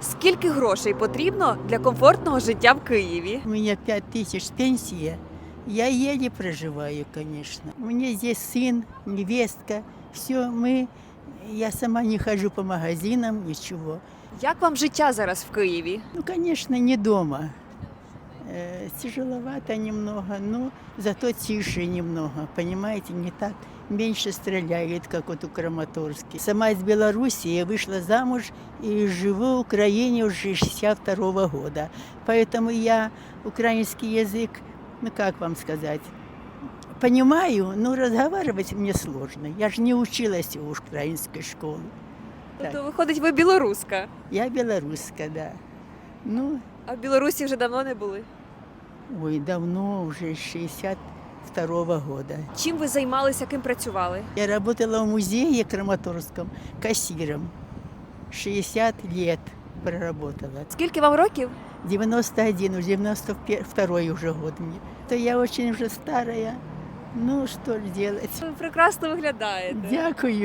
Скільки грошей потрібно для комфортного життя в Києві? У меня 5 тысяч пенсия. Я еле проживаю, конечно. У меня здесь сын, невестка. Все, мы... Я сама не хожу по магазинам, ничего. Як вам життя зараз в Києві? Ну, конечно, не дома. Э, тяжеловато немного, но зато тише немного, понимаете, не так. Меньше стреляет, как вот у Краматорске. Сама из Белоруссии я вышла замуж и живу в Украине уже 62 года. Поэтому я украинский язык, ну как вам сказать, понимаю, но разговаривать мне сложно. Я же не училась в украинской школе. Тобто, виходить, ви білоруска. Я белорусская, да. Ну, А в Білорусі вже давно не були. Ой, давно, уже с 62 года. Чим ви займалися, ким працювали? Я работала в музее Краматорском кассиром. 60 лет проработала. Скільки вам років? 91, уже 92 уже год мне. То я очень уже старая. Ну, что ж делать. Ви прекрасно виглядаєте. Дякую.